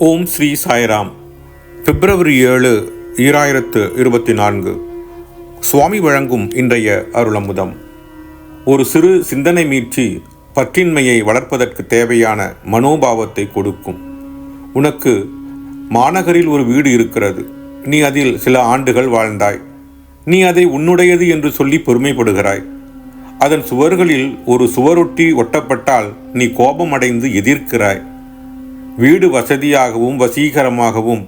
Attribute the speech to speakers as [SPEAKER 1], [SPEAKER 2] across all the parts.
[SPEAKER 1] ஓம் ஸ்ரீ சாய்ராம். பிப்ரவரி ஏழு ஈராயிரத்து இருபத்தி நான்கு. சுவாமி வழங்கும் இன்றைய அருளமுதம். ஒரு சிறு சிந்தனை மீட்சி பற்றின்மையை வளர்ப்பதற்கு தேவையான மனோபாவத்தை கொடுக்கும். உனக்கு மாநகரில் ஒரு வீடு இருக்கிறது. நீ அதில் சில ஆண்டுகள் வாழ்ந்தாய். நீ அதை உன்னுடையது என்று சொல்லி பெருமைப்படுகிறாய். அதன் சுவர்களில் ஒரு சுவரொட்டி ஒட்டப்பட்டால் நீ கோபமடைந்து எதிர்க்கிறாய். வீடு வசதியாகவும் வசீகரமாகவும்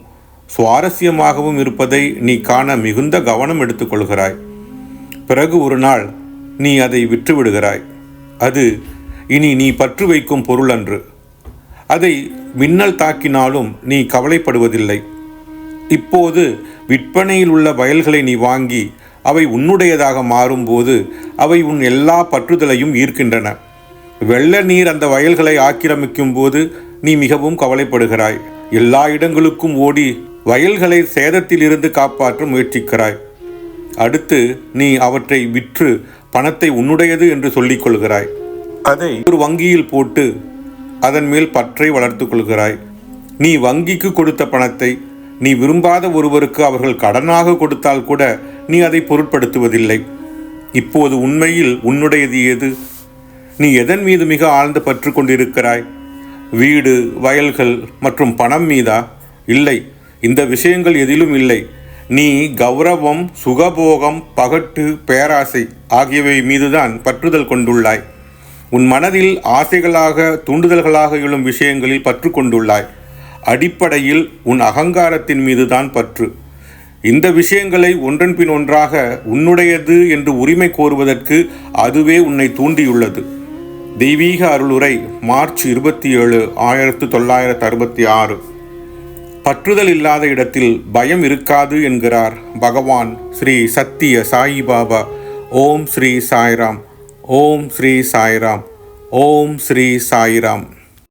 [SPEAKER 1] சுவாரஸ்யமாகவும் இருப்பதை நீ காண மிகுந்த கவனம் எடுத்துக்கொள்கிறாய் பிறகு ஒரு நாள் நீ அதை விற்றுவிடுகிறாய். அது இனி நீ பற்று வைக்கும் பொருள் அன்று அதை மின்னல் தாக்கினாலும் நீ கவலைப்படுவதில்லை. இப்போது விற்பனையில் உள்ள வயல்களை நீ வாங்கி அவை உன்னுடையதாக மாறும்போது அவை உன் எல்லா பற்றுதலையும் ஈர்க்கின்றன. வெள்ள நீர் அந்த வயல்களை ஆக்கிரமிக்கும் போது நீ மிகவும் கவலைப்படுகிறாய். எல்லா இடங்களுக்கும் ஓடி வயல்களை சேதத்திலிருந்து காப்பாற்ற முயற்சிக்கிறாய். அடுத்து நீ அவற்றை விற்று பணத்தை உன்னுடையது என்று சொல்லிக் கொள்கிறாய். அதை ஒரு வங்கியில் போட்டு அதன் மேல் பற்றை வளர்த்துக் கொள்கிறாய். நீ வங்கிக்கு கொடுத்த பணத்தை நீ விரும்பாத ஒருவருக்கு அவர்கள் கடனாக கொடுத்தால் கூட நீ அதை பொருட்படுத்துவதில்லை. இப்போது உண்மையில் உன்னுடையது எது நீ எதன் மீது மிக ஆழ்ந்த பற்று கொண்டிருக்கிறாய்? வீடு வயல்கள் மற்றும் பணம் மீதா? இல்லை. இந்த விஷயங்கள் எதிலும் இல்லை. நீ கௌரவம் சுகபோகம் பகட்டு பேராசை ஆகியவை மீதுதான் பற்றுதல் கொண்டுள்ளாய். உன் மனதில் ஆசைகளாக தூண்டுதல்களாக எழும் விஷயங்களில் பற்று கொண்டுள்ளாய். அடிப்படையில் உன் அகங்காரத்தின் மீதுதான் பற்று. இந்த விஷயங்களை ஒன்றன் பின் ஒன்றாக உன்னுடையது என்று உரிமை கோருவதற்கு அதுவே உன்னை தூண்டியுள்ளது. தெய்வீக அருளுரை மார்ச் இருபத்தி ஏழு ஆயிரத்து தொள்ளாயிரத்து அறுபத்தி ஆறு. பற்றுதல் இல்லாத இடத்தில் பயம் இருக்காது என்கிறார் பகவான் ஸ்ரீ சத்திய சாயிபாபா ஓம் ஸ்ரீ சாய்ராம். ஓம் ஸ்ரீ சாய்ராம். ஓம் ஸ்ரீ சாய்ராம்.